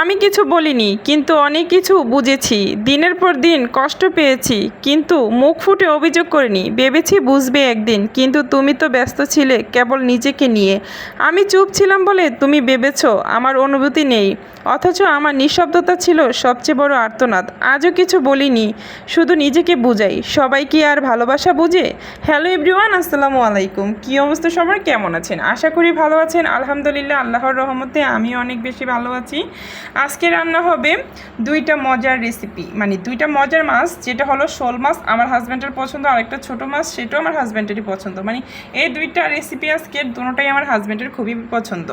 আমি কিছু বলিনি, কিন্তু অনেক কিছু বুঝেছি। দিনের পর দিন কষ্ট পেয়েছি, কিন্তু মুখ ফুটে অভিযোগ করিনি। ভেবেছি বুঝবে একদিন, কিন্তু তুমি তো ব্যস্ত ছিলে কেবল নিজেকে নিয়ে। আমি চুপ ছিলাম বলে তুমি ভেবেছ আমার অনুভূতি নেই, অথচ আমার নিঃশব্দতা ছিল সবচেয়ে বড় আর্তনাদ। আজও কিছু বলিনি, শুধু নিজেকে বুঝাই। সবাই কি আর ভালোবাসা বুঝে? হ্যালো এভরিওয়ান, আসসালামু আলাইকুম। কী অবস্থা সবার? কেমন আছেন? আশা করি ভালো আছেন। আলহামদুলিল্লাহ, আল্লাহর রহমতে আমি অনেক বেশি ভালো আছি। আজকে রান্না হবে দুইটা মজার রেসিপি মানে দুইটা মজার মাছ, যেটা হলো শোল মাছ, আমার হাজব্যান্ডের পছন্দ আর একটা ছোটো মাছ, সেটাও আমার হাজব্যান্ডেরই পছন্দ। মানে এই দুইটা রেসিপি আজকে দুটোটাই আমার হাজব্যান্ডের খুবই পছন্দ।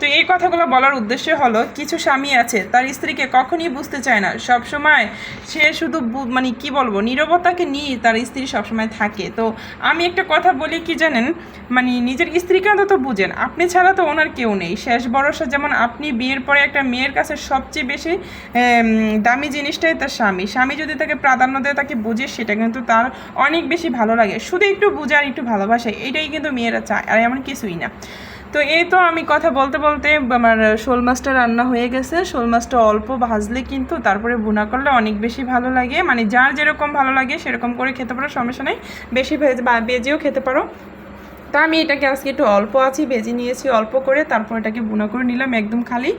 তো এই কথাগুলো বলার উদ্দেশ্য হলো, কিছু স্বামী আছে, তার স্ত্রীকে কখনই বুঝতে চায় না। সব সময় সে শুধু মানে কি বলব, নীরবতাকে নিয়ে তার স্ত্রী সবসময় থাকে। তো আমি একটা কথা বলি কি জানেন মানে নিজের স্ত্রীকে অন্তত বুঝেন। আপনি ছাড়া তো ওনার কেউ নেই। শেষ ভরসা যেমন আপনি বিয়ের পরে একটা মেয়ের কাছে সবচেয়ে বেশি দামি জিনিসটাই তার স্বামী। স্বামী যদি তাকে প্রাধান্য দেয়, তাকে বুঝে সেটা কিন্তু তার অনেক বেশি ভালো লাগে। শুধু একটু বুঝে আর একটু ভালোবাসে, এটাই কিন্তু মেয়েরা চায়, আর এমন কিছুই না। তো এই তো আমি কথা বলতে বলতে আমার শোল মাছটা রান্না হয়ে গেছে। শোল মাছটা অল্প ভাজলে কিন্তু তারপরে ভুনা করলে অনেক বেশি ভালো লাগে। মানে যার যেরকম ভালো লাগে সেরকম করে খেতে পারো, সমস্যা নেই। বেশি ভেজে বেজেও খেতে পারো। তা আমি এটাকে আজকে একটু অল্প আছি বেজে নিয়েছি, অল্প করে, তারপর এটাকে বুনা করে নিলাম একদম খালি।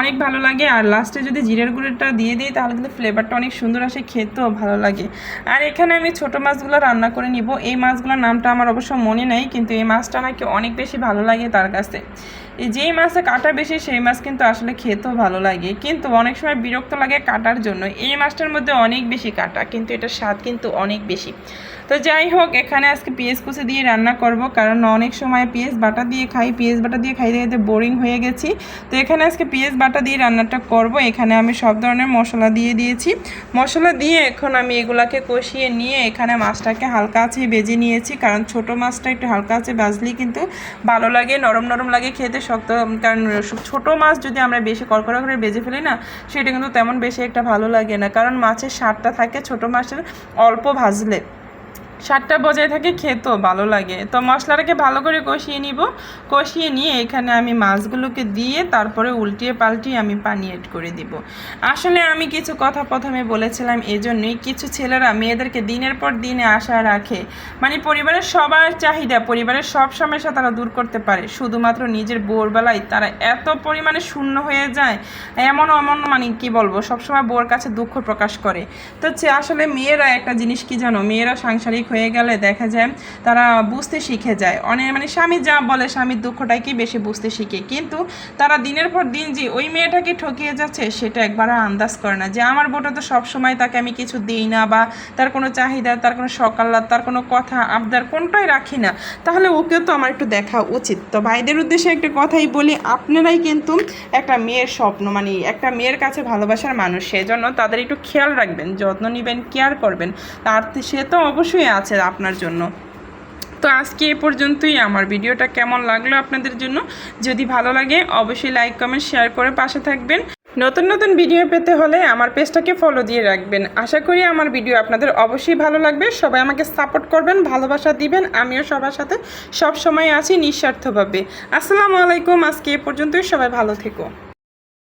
অনেক ভালো লাগে, আর লাস্টে যদি জিরের গুঁড়োটা দিয়ে দিই, তাহলে কিন্তু ফ্লেভারটা অনেক সুন্দর আসে, খেতেও ভালো লাগে। আর এখানে আমি ছোট মাছগুলো রান্না করে নিব। এই মাছগুলোর নামটা আমার অবশ্য মনে নেই, কিন্তু এই মাছটা নাকি অনেক বেশি ভালো লাগে তার কাছে। যেই মাছে কাটা বেশি, সেই মাছ কিন্তু আসলে খেতেও ভালো লাগে। কিন্তু অনেক সময় বিরক্ত লাগে কাটার জন্য। এই মাছটার মধ্যে অনেক বেশি কাটা, কিন্তু এটার স্বাদ কিন্তু অনেক বেশি। তো যাই হোক, এখানে আজকে পেঁয়াজ কুচি দিয়ে রান্না করব, কারণ অনেক সময় পেঁয়াজ বাটা দিয়ে খাই, পেঁয়াজ বাটা দিয়ে খাইতে খাইতে বোরিং হয়ে গেছি। তো এখানে আজকে পেঁয়াজ বাটা দিয়ে রান্নাটা করব। এখানে আমি সব ধরনের মশলা দিয়ে দিয়েছি। মশলা দিয়ে এখন আমি এগুলাকে কষিয়ে নিয়ে এখানে মাছটাকে হালকা আছে বেজে নিয়েছি, কারণ ছোট মাছটা একটু হালকা আছে বাজলেই কিন্তু ভালো লাগে, নরম নরম লাগে খেতে। শক্ত কারণ ছোট মাছ যদি আমরা বেশি কড়কড়া করে বেজে ফেলি না, সেটা কিন্তু তেমন বেশি একটা ভালো লাগে না। কারণ মাছের স্বাদটা থাকে ছোট মাছের অল্প ভাজলে। স্বাদটা বজায় থাকে খেতেও ভালো লাগে। তো মশলাটাকে ভালো করে কষিয়ে নিব। কষিয়ে নিয়ে এখানে আমি মাছগুলোকে দিয়ে তারপরে উল্টিয়ে পাল্টিয়ে আমি পানি এড করে দিব। আসলে আমি কিছু কথা প্রথমে বলেছিলাম, এজন্যই কিছু ছেলেরা মেয়েদেরকে দিনের পর দিনে আশা রাখে। মানে পরিবারের সবার চাহিদা, পরিবারের সব সমস্যা তারা দূর করতে পারে। শুধুমাত্র নিজের বোরবেলায় তারা এত পরিমাণে শূন্য হয়ে যায়, এমন এমন মানে কি বলব, সবসময় বোর কাছে দুঃখ প্রকাশ করে। তো আসলে মেয়েরা একটা জিনিস কি জানো? মেয়েরা সাংসারিক হয়ে গেলে দেখা যায় তারা বুঝতে শিখে যায়। অনেক মানে স্বামী যা বলে স্বামীর দুঃখটাই কি বেশি বুঝতে শিখে। কিন্তু তারা দিনের পর দিন যে ওই মেয়েটাকে ঠকিয়ে যাচ্ছে, সেটা একবার আন্দাজ করে না যে আমার বোটা তো সবসময় তাকে আমি কিছু দিই না বা তার কোনো চাহিদা, তার কোনো সকাল্লাদ তার কোনো কথা, আবদার কোনটাই রাখি না। তাহলে ওকেও তো আমার একটু দেখা উচিত। তো ভাইদের উদ্দেশ্যে একটা কথাই বলি, আপনারাই কিন্তু একটা মেয়ের স্বপ্ন মানে একটা মেয়ের কাছে ভালোবাসার মানুষ, সেজন্য তাদের একটু খেয়াল রাখবেন, যত্ন নেবেন কেয়ার করবেন। তার সে তো অবশ্যই আছে আপনার জন্য। তো আজকে এ পর্যন্তই আমার ভিডিওটা কেমন লাগল আপনাদের জন্য? যদি ভালো লাগে, অবশ্যই লাইক কমেন্ট শেয়ার করে পাশে থাকবেন। নতুন নতুন ভিডিও পেতে হলে আমার পেজটাকে ফলো দিয়ে রাখবেন। আশা করি আমার ভিডিও আপনাদের অবশ্যই ভালো লাগবে। সবাই আমাকে সাপোর্ট করবেন, ভালোবাসা দিবেন। আমিও সবার সাথে সব সময় আছি নিঃস্বার্থভাবে। আসসালামু আলাইকুম। আজকে এ পর্যন্তই। সবাই ভালো থেকো।